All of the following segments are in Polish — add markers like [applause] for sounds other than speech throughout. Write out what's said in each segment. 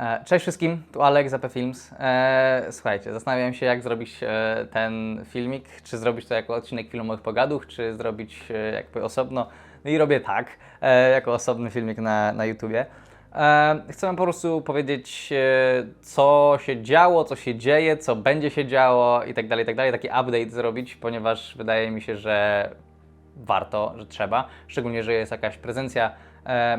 E, Cześć wszystkim, tu Alek z AP Films. E, Słuchajcie, zastanawiałem się jak zrobić e, ten filmik, czy zrobić to jako odcinek filmowych pogaduch, czy zrobić jakby osobno. No i robię tak, jako osobny filmik na, na YouTubie. Chcę wam po prostu powiedzieć, co się działo, co się dzieje, co będzie się działo i tak dalej, tak dalej. Taki update zrobić, ponieważ wydaje mi się, że warto, że trzeba. Szczególnie, że jest jakaś prezencja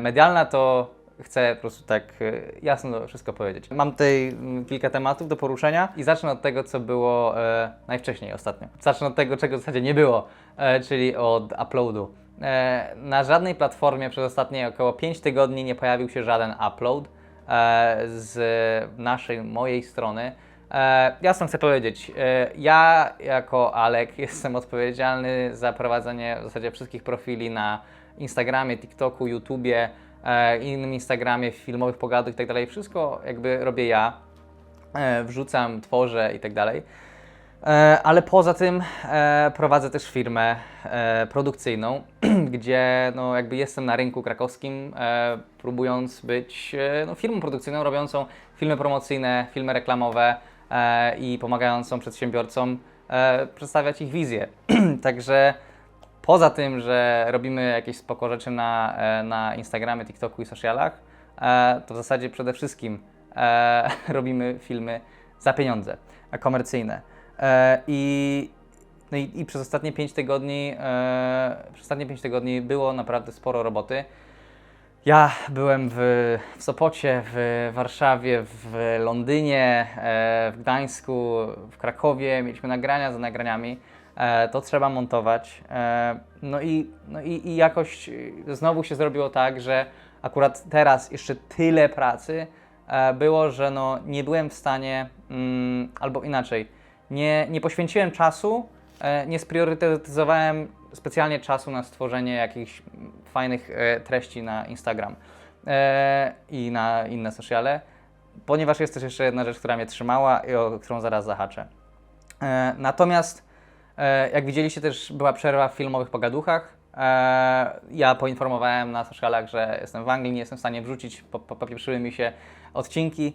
medialna, to chcę po prostu tak e, jasno wszystko powiedzieć. Mam tutaj mm, kilka tematów do poruszenia i zacznę od tego, co było e, najwcześniej ostatnio. Zacznę od tego, czego w zasadzie nie było, e, czyli od uploadu. E, na żadnej platformie przez ostatnie około 5 tygodni nie pojawił się żaden upload e, z naszej, mojej strony. E, jasno chcę powiedzieć, e, ja jako Alek [laughs] jestem odpowiedzialny za prowadzenie w zasadzie wszystkich profili na Instagramie, TikToku, YouTubie, innym Instagramie, filmowych pogadów i tak dalej. Wszystko jakby robię ja, e, wrzucam, tworzę i tak dalej. E, Ale poza tym e, prowadzę też firmę e, produkcyjną, [clears throat] gdzie no, jakby jestem na rynku krakowskim, e, próbując być e, no, firmą produkcyjną robiącą filmy promocyjne, filmy reklamowe e, i pomagającą przedsiębiorcom e, przedstawiać ich wizję. [clears throat] Także poza tym, że robimy jakieś spoko rzeczy na, e, na Instagramie, TikToku i socialach, e, to w zasadzie przede wszystkim e, [laughs] robimy filmy za pieniądze, komercyjne. I, no i, i przez ostatnie 5 tygodni, przez ostatnie 5 tygodni było naprawdę sporo roboty. Ja byłem w, w Sopocie, w Warszawie, w Londynie, w Gdańsku, w Krakowie. Mieliśmy nagrania za nagraniami. E, to trzeba montować. E, no i, no i, i jakoś e, znowu się zrobiło tak, że akurat teraz jeszcze tyle pracy e, było, że no nie byłem w stanie, mm, albo inaczej, nie, nie poświęciłem czasu, nie spriorytetyzowałem specjalnie czasu na stworzenie jakichś mm, fajnych treści na Instagram i na inne sociale, ponieważ jest też jeszcze jedna rzecz, która mnie trzymała i o którą zaraz zahaczę. Natomiast, jak widzieliście, też była przerwa w filmowych pogaduchach. E, ja poinformowałem na socialach, że jestem w Anglii, nie jestem w stanie wrzucić, po, po, popieprzyły mi się odcinki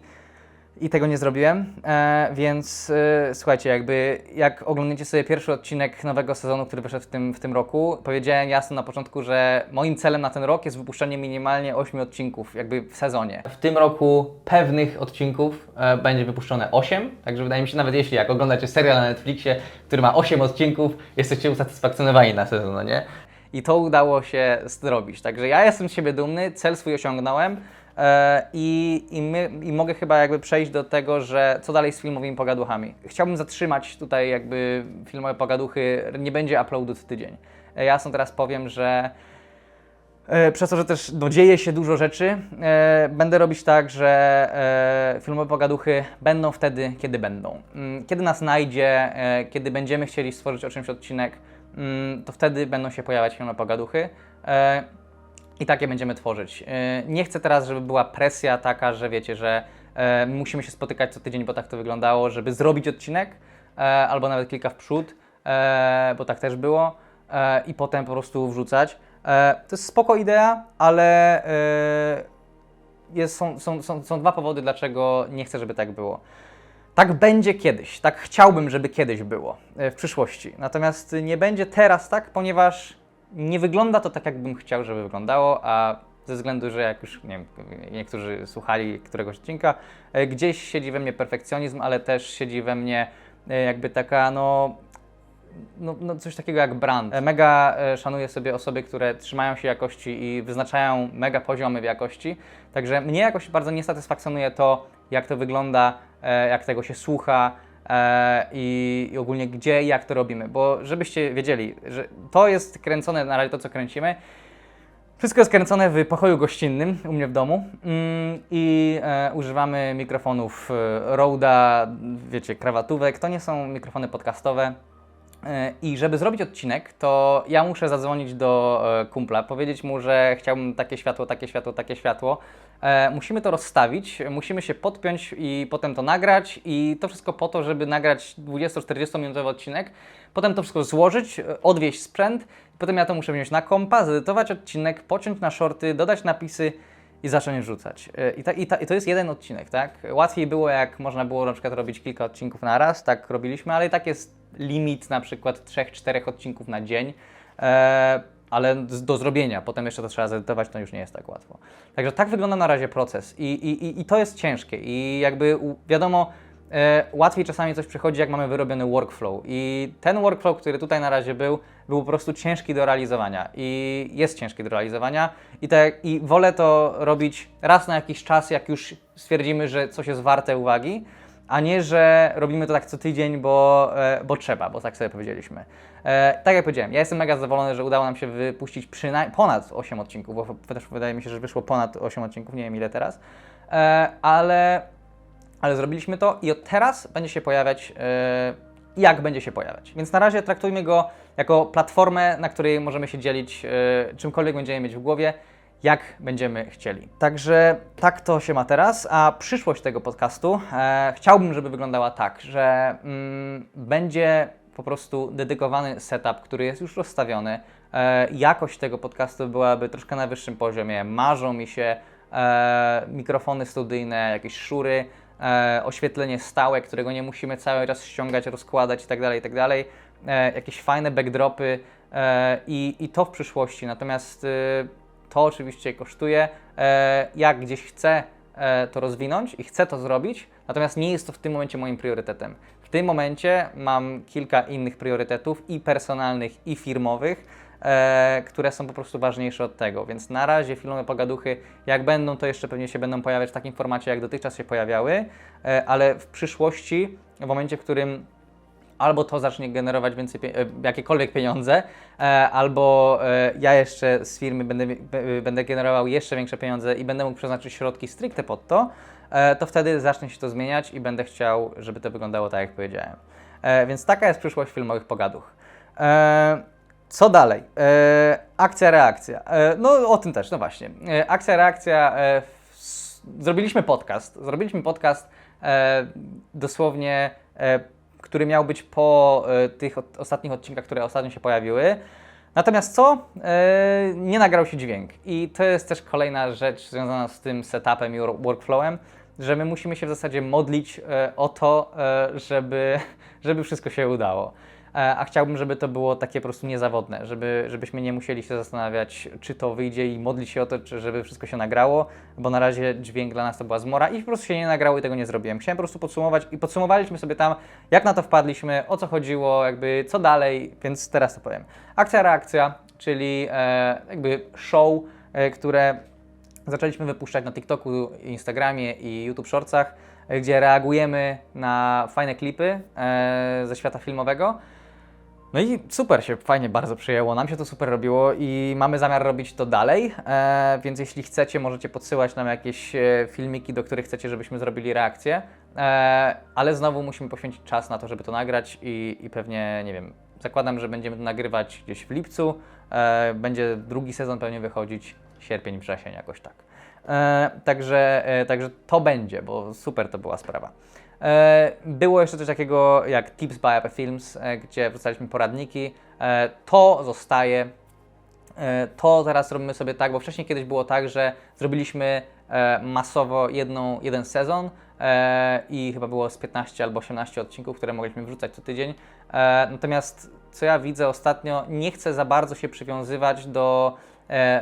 i tego nie zrobiłem, e, więc e, słuchajcie, jakby jak oglądacie sobie pierwszy odcinek nowego sezonu, który wyszedł w tym, w tym roku, powiedziałem jasno na początku, że moim celem na ten rok jest wypuszczenie minimalnie 8 odcinków jakby w sezonie. W tym roku pewnych odcinków e, będzie wypuszczone 8, także wydaje mi się, nawet jeśli jak oglądacie serial na Netflixie, który ma 8 odcinków, jesteście usatysfakcjonowani na sezon, no nie? I to udało się zrobić, także ja jestem z siebie dumny, cel swój osiągnąłem. E, I, i, my, I mogę chyba jakby przejść do tego, że co dalej z filmowymi pogaduchami. Chciałbym zatrzymać tutaj jakby filmowe pogaduchy, nie będzie uploadu w tydzień. E, Ja jasno teraz powiem, że e, przez to, że też no, dzieje się dużo rzeczy, e, będę robić tak, że e, filmowe pogaduchy będą wtedy, kiedy będą. Mm, Kiedy nas znajdzie, e, kiedy będziemy chcieli stworzyć o czymś odcinek, mm, to wtedy będą się pojawiać filmowe pogaduchy. I takie będziemy tworzyć. E, Nie chcę teraz, żeby była presja taka, że wiecie, że e, musimy się spotykać co tydzień, bo tak to wyglądało, żeby zrobić odcinek, e, albo nawet kilka w przód, bo tak też było, i potem po prostu wrzucać. To jest spoko idea, ale jest, są, są, są, są dwa powody, dlaczego nie chcę, żeby tak było. Tak będzie kiedyś, tak chciałbym, żeby kiedyś było w przyszłości. Natomiast nie będzie teraz tak, ponieważ nie wygląda to tak, jakbym chciał, żeby wyglądało, a ze względu, że jak już nie wiem, niektórzy słuchali któregoś odcinka, e, gdzieś siedzi we mnie perfekcjonizm, ale też siedzi we mnie e, jakby taka, no, no, no coś takiego jak brand. E, Mega szanuję sobie osoby, które trzymają się jakości i wyznaczają mega poziomy w jakości. Także mnie jakoś bardzo nie satysfakcjonuje to, jak to wygląda, jak tego się słucha i, i ogólnie gdzie i jak to robimy. Bo żebyście wiedzieli, że to jest kręcone na razie to, co kręcimy. Wszystko jest kręcone w pokoju gościnnym u mnie w domu mm, i e, używamy mikrofonów e, Rode'a, wiecie, krawatówek. To nie są mikrofony podcastowe. E, I żeby zrobić odcinek, to ja muszę zadzwonić do e, kumpla, powiedzieć mu, że chciałbym takie światło, takie światło, takie światło. E, musimy to rozstawić, musimy się podpiąć i potem to nagrać i to wszystko po to, żeby nagrać 20-40 minutowy odcinek. Potem to wszystko złożyć, odwieźć sprzęt, potem ja to muszę wziąć na kompa, zedytować odcinek, pociąć na shorty, dodać napisy i zacząć wrzucać. E, I, ta, i, ta, I to jest jeden odcinek, tak? Łatwiej było, jak można było na przykład robić kilka odcinków na raz, tak robiliśmy, ale i tak jest limit na przykład 3-4 odcinków na dzień. E, ale do zrobienia, potem jeszcze to trzeba zedytować, to już nie jest tak łatwo. Także tak wygląda na razie proces i, i, i- to jest ciężkie i jakby wiadomo, e, łatwiej czasami coś przychodzi, jak mamy wyrobiony workflow i ten workflow, który tutaj na razie był, był po prostu ciężki do realizowania i jest ciężki do realizowania i, tak, i wolę to robić raz na jakiś czas, jak już stwierdzimy, że coś jest warte uwagi, a nie, że robimy to tak co tydzień, bo, e, bo trzeba, bo tak sobie powiedzieliśmy. E, tak jak powiedziałem, ja jestem mega zadowolony, że udało nam się wypuścić ponad 8 odcinków, bo też wydaje mi się, że wyszło ponad 8 odcinków, nie wiem ile teraz, e, ale, ale zrobiliśmy to i od teraz będzie się pojawiać, jak będzie się pojawiać. Więc na razie traktujmy go jako platformę, na której możemy się dzielić czymkolwiek będziemy mieć w głowie, jak będziemy chcieli. Także tak to się ma teraz, a przyszłość tego podcastu e, chciałbym, żeby wyglądała tak, że mm, będzie po prostu dedykowany setup, który jest już rozstawiony. E, jakość tego podcastu byłaby troszkę na wyższym poziomie. Marzą mi się e, mikrofony studyjne, jakieś szury, e, oświetlenie stałe, którego nie musimy cały czas ściągać, rozkładać itd., itd., e, jakieś fajne backdropy e, i, i to w przyszłości. Natomiast e, to oczywiście kosztuje. E, jak gdzieś chcę e, to rozwinąć i chcę to zrobić, natomiast nie jest to w tym momencie moim priorytetem. W tym momencie mam kilka innych priorytetów i personalnych, i firmowych, e, które są po prostu ważniejsze od tego. Więc na razie filmowe pogaduchy, jak będą, to jeszcze pewnie się będą pojawiać w takim formacie, jak dotychczas się pojawiały, e, ale w przyszłości, w momencie, w którym albo to zacznie generować więcej, e, jakiekolwiek pieniądze, e, albo e, ja jeszcze z firmy będę, będę generował jeszcze większe pieniądze i będę mógł przeznaczyć środki stricte pod to, to wtedy zacznie się to zmieniać i będę chciał, żeby to wyglądało tak, jak powiedziałem. Więc taka jest przyszłość filmowych pogaduch. Co dalej? Akcja, reakcja. No o tym też, no właśnie. Akcja, reakcja. Zrobiliśmy podcast. Zrobiliśmy podcast dosłownie, który miał być po e, tych ostatnich odcinkach, które ostatnio się pojawiły. Natomiast co? E, nie nagrał się dźwięk. I to jest też kolejna rzecz związana z tym setupem i wor- workflowem, że my musimy się w zasadzie modlić e, o to, żeby, [laughs] żeby wszystko się udało. E, A chciałbym, żeby to było takie po prostu niezawodne, żeby, żebyśmy nie musieli się zastanawiać, czy to wyjdzie i modlić się o to, czy żeby wszystko się nagrało, bo na razie dźwięk dla nas to była zmora i po prostu się nie nagrało i tego nie zrobiłem. Chciałem po prostu podsumować i podsumowaliśmy sobie tam, jak na to wpadliśmy, o co chodziło, jakby co dalej, więc teraz to powiem. Akcja, reakcja, czyli e, jakby show, e, które zaczęliśmy wypuszczać na TikToku, Instagramie i YouTube Shortsach, gdzie reagujemy na fajne klipy e, ze świata filmowego. No i super się fajnie bardzo przyjęło, nam się to super robiło i mamy zamiar robić to dalej, e, więc jeśli chcecie, możecie podsyłać nam jakieś e, filmiki, do których chcecie, żebyśmy zrobili reakcję, e, ale znowu musimy poświęcić czas na to, żeby to nagrać i, i pewnie, nie wiem, zakładam, że będziemy to nagrywać gdzieś w lipcu, e, będzie drugi sezon pewnie wychodzić, sierpień, wrzesień, jakoś tak. E, także, e, także to będzie, bo super to była sprawa. E, Było jeszcze coś takiego jak Tips by Apple Films, e, gdzie wrzucaliśmy poradniki. E, To zostaje. E, To teraz robimy sobie tak, bo wcześniej kiedyś było tak, że zrobiliśmy e, masowo jedną, jeden sezon e, i chyba było z 15 albo 18 odcinków, które mogliśmy wrzucać co tydzień. E, Natomiast co ja widzę ostatnio, nie chcę za bardzo się przywiązywać do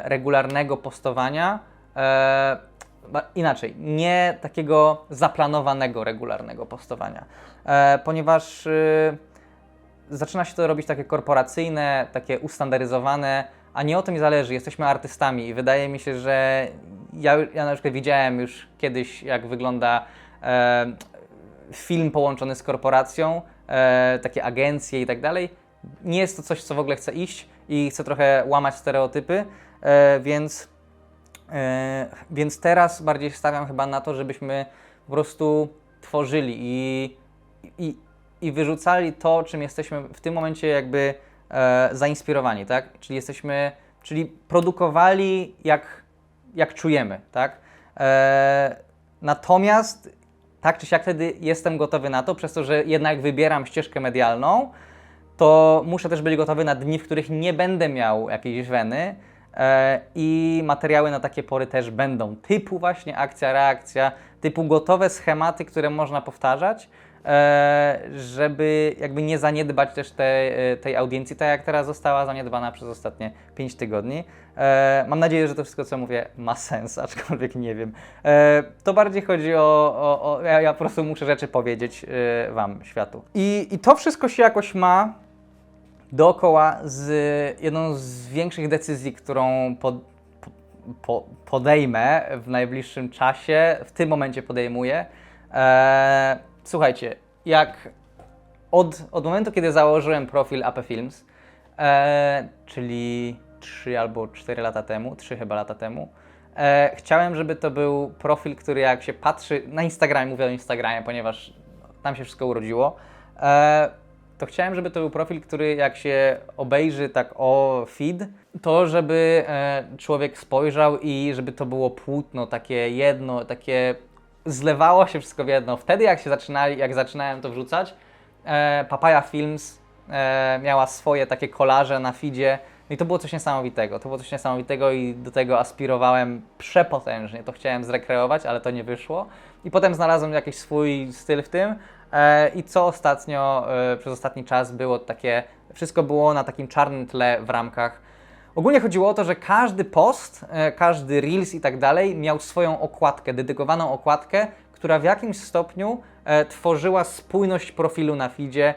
regularnego postowania. E, Inaczej, nie takiego zaplanowanego, regularnego postowania, e, ponieważ y, zaczyna się to robić takie korporacyjne, takie ustandaryzowane, a nie o tym zależy. Jesteśmy artystami i wydaje mi się, że ja, ja na przykład widziałem już kiedyś, jak wygląda e, film połączony z korporacją, e, takie agencje i tak dalej. Nie jest to coś, co w ogóle chcę iść i chcę trochę łamać stereotypy, e, więc, e, więc teraz bardziej stawiam chyba na to, żebyśmy po prostu tworzyli i, i, i wyrzucali to, czym jesteśmy w tym momencie jakby e, zainspirowani, tak? Czyli jesteśmy, czyli produkowali jak, jak czujemy, tak? Natomiast tak czy siak wtedy jestem gotowy na to, przez to, że jednak wybieram ścieżkę medialną, to muszę też być gotowy na dni, w których nie będę miał jakiejś weny, E, I materiały na takie pory też będą, typu właśnie akcja, reakcja, typu gotowe schematy, które można powtarzać, e, żeby jakby nie zaniedbać też te, e, tej audiencji, tak jak teraz została zaniedbana przez ostatnie 5 tygodni. Mam nadzieję, że to wszystko, co mówię, ma sens, [laughs] aczkolwiek nie wiem. To bardziej chodzi o. o, o ja, ja po prostu muszę rzeczy powiedzieć Wam, światu. I, I to wszystko się jakoś ma dookoła z jedną z większych decyzji, którą pod, po, po, podejmę w najbliższym czasie, w tym momencie podejmuję. E, słuchajcie, jak od, od momentu, kiedy założyłem profil AP Films, e, czyli 3 albo 4 lata temu, 3 chyba lata temu, e, chciałem, żeby to był profil, który jak się patrzy na Instagramie, mówię o Instagramie, ponieważ tam się wszystko urodziło, to chciałem, żeby to był profil, który jak się obejrzy tak o feed, to żeby e, człowiek spojrzał i żeby to było płótno, takie jedno, takie zlewało się wszystko w jedno. Wtedy jak się zaczynali, jak zaczynałem to wrzucać, e, Papaya Films e, miała swoje takie kolaże na feedzie i to było coś niesamowitego. To było coś niesamowitego i do tego aspirowałem przepotężnie. To chciałem zrekreować, ale to nie wyszło. I potem znalazłem jakiś swój styl w tym. E, I co ostatnio, e, przez ostatni czas było takie, wszystko było na takim czarnym tle w ramkach. Ogólnie chodziło o to, że każdy post, e, każdy reels i tak dalej miał swoją okładkę, dedykowaną okładkę, która w jakimś stopniu tworzyła spójność profilu na feedzie,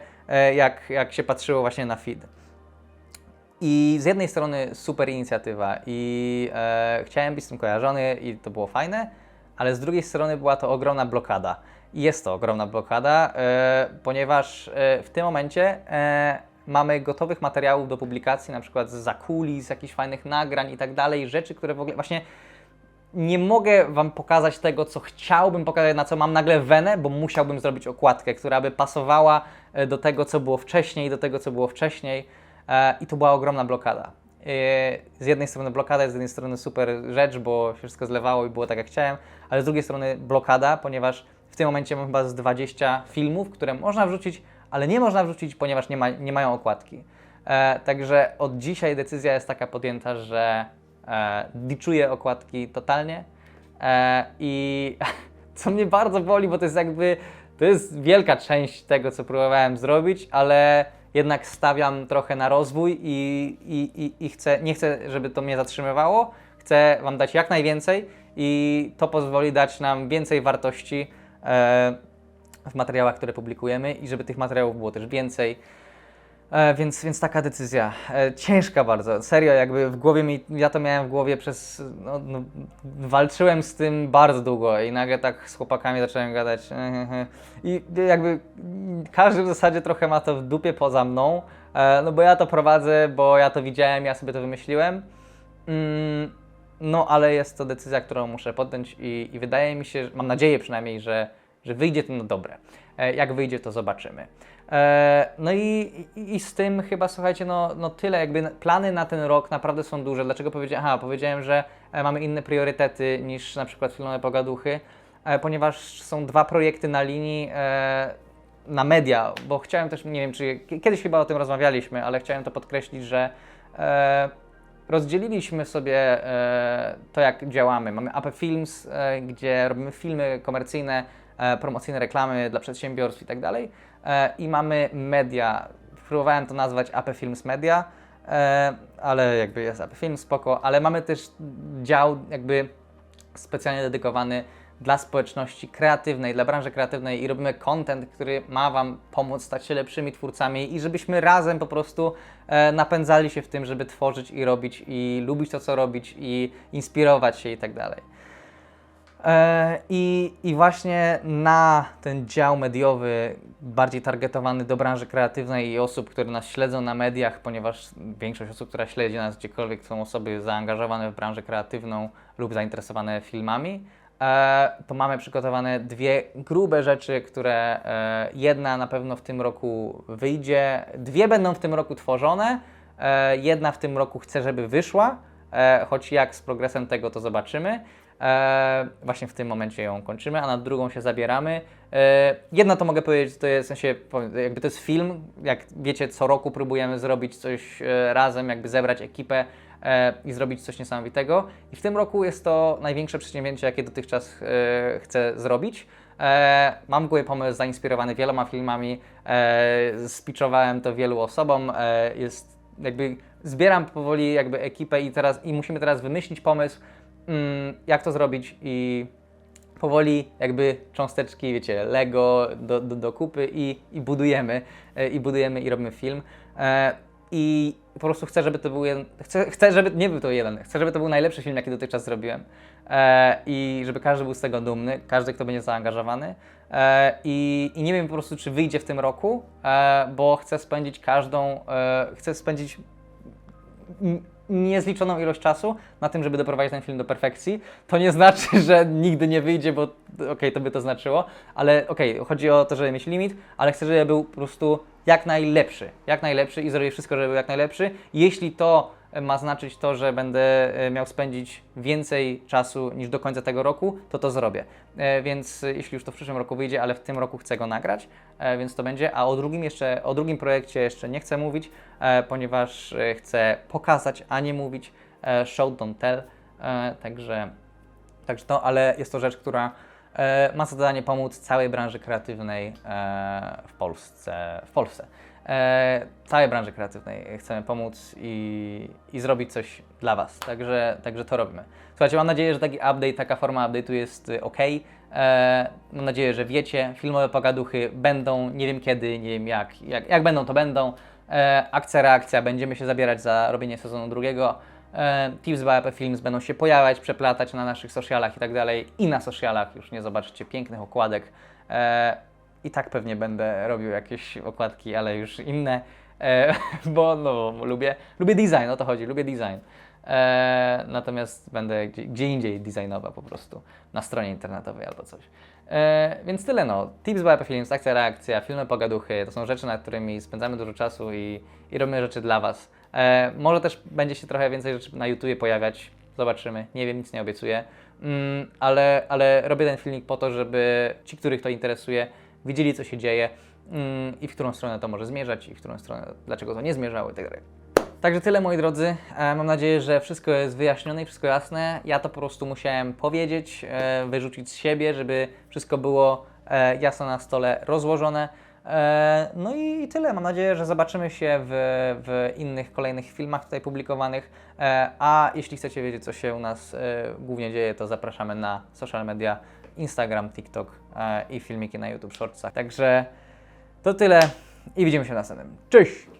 jak, jak się patrzyło właśnie na feed. I z jednej strony super inicjatywa i e, chciałem być z tym kojarzony i to było fajne, ale z drugiej strony była to ogromna blokada. Jest to ogromna blokada, e, ponieważ e, w tym momencie e, mamy gotowych materiałów do publikacji, na przykład z zakulis, jakichś fajnych nagrań i tak dalej, rzeczy, które w ogóle właśnie nie mogę Wam pokazać tego, co chciałbym pokazać, na co mam nagle wenę, bo musiałbym zrobić okładkę, która by pasowała do tego, co było wcześniej, do tego, co było wcześniej. I to była ogromna blokada. Z jednej strony blokada, z jednej strony super rzecz, bo się wszystko zlewało i było tak, jak chciałem, ale z drugiej strony blokada, ponieważ tym momencie mam chyba z 20 filmów, które można wrzucić, ale nie można wrzucić, ponieważ nie, ma, nie mają okładki. E, Także od dzisiaj decyzja jest taka podjęta, że e, diczuję okładki totalnie e, i [laughs] co mnie bardzo boli, bo to jest jakby, to jest wielka część tego, co próbowałem zrobić, ale jednak stawiam trochę na rozwój i, i, i, i chcę, nie chcę, żeby to mnie zatrzymywało. Chcę Wam dać jak najwięcej i to pozwoli dać nam więcej wartości w materiałach, które publikujemy i żeby tych materiałów było też więcej. E, więc, więc taka decyzja. E, ciężka bardzo. Serio, jakby w głowie mi, ja to miałem w głowie przez, no, no, walczyłem z tym bardzo długo i nagle tak z chłopakami zacząłem gadać. I jakby każdy w zasadzie trochę ma to w dupie poza mną, e, no bo ja to prowadzę, bo ja to widziałem, ja sobie to wymyśliłem. Mm, no, ale jest to decyzja, którą muszę podjąć i, i wydaje mi się, mam nadzieję przynajmniej, że, że wyjdzie to na dobre. E, Jak wyjdzie, to zobaczymy. E, No i, i, i z tym chyba, słuchajcie, no, no tyle, jakby plany na ten rok naprawdę są duże. Dlaczego powiedziałem? Aha, powiedziałem, że e, mamy inne priorytety niż na przykład filmowe pogaduchy, ponieważ są dwa projekty na linii na media, bo chciałem też, nie wiem, czy kiedyś chyba o tym rozmawialiśmy, ale chciałem to podkreślić, że rozdzieliliśmy sobie e, to, jak działamy. Mamy AP Films, e, gdzie robimy filmy komercyjne, e, promocyjne reklamy dla przedsiębiorstw i tak dalej. I mamy media. Próbowałem to nazwać AP Films Media, ale jakby jest AP Films, spoko. Ale mamy też dział jakby specjalnie dedykowany dla społeczności kreatywnej, dla branży kreatywnej i robimy content, który ma Wam pomóc stać się lepszymi twórcami i żebyśmy razem po prostu e, napędzali się w tym, żeby tworzyć i robić i lubić to, co robić i inspirować się i tak dalej. E, I, I właśnie na ten dział mediowy, bardziej targetowany do branży kreatywnej i osób, które nas śledzą na mediach, ponieważ większość osób, która śledzi nas gdziekolwiek, są osoby zaangażowane w branżę kreatywną lub zainteresowane filmami, to mamy przygotowane dwie grube rzeczy, które e, jedna na pewno w tym roku wyjdzie, dwie będą w tym roku tworzone, e, jedna w tym roku chcę, żeby wyszła, e, choć jak z progresem tego to zobaczymy. E, właśnie w tym momencie ją kończymy, a nad drugą się zabieramy. E, jedno to mogę powiedzieć, to jest w sensie, jakby to jest film, jak wiecie, co roku próbujemy zrobić coś e, razem, jakby zebrać ekipę e, i zrobić coś niesamowitego. I w tym roku jest to największe przedsięwzięcie, jakie dotychczas e, chcę zrobić. E, mam w głowie pomysł zainspirowany wieloma filmami, e, spitchowałem to wielu osobom, e, jest jakby zbieram powoli jakby ekipę i teraz i musimy teraz wymyślić pomysł, mm, jak to zrobić i powoli jakby cząsteczki, wiecie, Lego do, do, do kupy i, i budujemy, e, i budujemy i robimy film. E, I po prostu chcę, żeby to był jeden, chcę, chcę, żeby nie był to jeden, chcę, żeby to był najlepszy film, jaki dotychczas zrobiłem. E, I żeby każdy był z tego dumny, każdy, kto będzie zaangażowany. E, i, I nie wiem po prostu, czy wyjdzie w tym roku, e, bo chcę spędzić każdą, e, chcę spędzić niezliczoną ilość czasu na tym, żeby doprowadzić ten film do perfekcji. To nie znaczy, [laughs] że nigdy nie wyjdzie, bo okej, to by to znaczyło, ale okej, chodzi o to, żeby mieć limit, ale chcę, żeby był po prostu jak najlepszy, jak najlepszy i zrobię wszystko, żeby był jak najlepszy. Jeśli to ma znaczyć to, że będę e, miał spędzić więcej czasu niż do końca tego roku, to to zrobię. E, Więc e, jeśli już to w przyszłym roku wyjdzie, ale w tym roku chcę go nagrać, więc to będzie. A o drugim jeszcze, o drugim projekcie jeszcze nie chcę mówić, ponieważ chcę pokazać, a nie mówić. Show don't tell. Także, także to, ale jest to rzecz, która ma za zadanie pomóc całej branży kreatywnej w Polsce. W Polsce. E, całej branży kreatywnej chcemy pomóc i, i zrobić coś dla Was. Także, także to robimy. Słuchajcie, mam nadzieję, że taki update, taka forma update'u jest ok. E, mam nadzieję, że wiecie, filmowe pogaduchy będą, nie wiem kiedy, nie wiem jak, jak, jak będą, to będą. E, akcja, reakcja, będziemy się zabierać za robienie sezonu drugiego. E, Tips by Films będą się pojawiać, przeplatać na naszych socialach i tak dalej. I na socialach już nie zobaczycie pięknych okładek. E, I tak pewnie będę robił jakieś okładki, ale już inne, e, [laughs] bo no, lubię, lubię design, o to chodzi, lubię design. E, natomiast będę gdzie, gdzie indziej designował po prostu, na stronie internetowej albo coś. E, więc tyle no. Tips by Films, akcja, reakcja, filmy pogaduchy, to są rzeczy, nad którymi spędzamy dużo czasu i, i robimy rzeczy dla Was. E, może też będzie się trochę więcej rzeczy na YouTubie pojawiać, zobaczymy, nie wiem, nic nie obiecuję, mm, ale, ale robię ten filmik po to, żeby ci, których to interesuje, widzieli co się dzieje mm, i w którą stronę to może zmierzać i w którą stronę, dlaczego to nie zmierzało i tak. Także tyle moi drodzy. E, Mam nadzieję, że wszystko jest wyjaśnione i wszystko jasne. Ja to po prostu musiałem powiedzieć, e, wyrzucić z siebie, żeby wszystko było e, jasno na stole rozłożone. No i tyle. Mam nadzieję, że zobaczymy się w, w innych kolejnych filmach tutaj publikowanych. A jeśli chcecie wiedzieć, co się u nas głównie dzieje, to zapraszamy na social media Instagram, TikTok e, i filmiki na YouTube Shortsach. Także to tyle i widzimy się następnym. Cześć!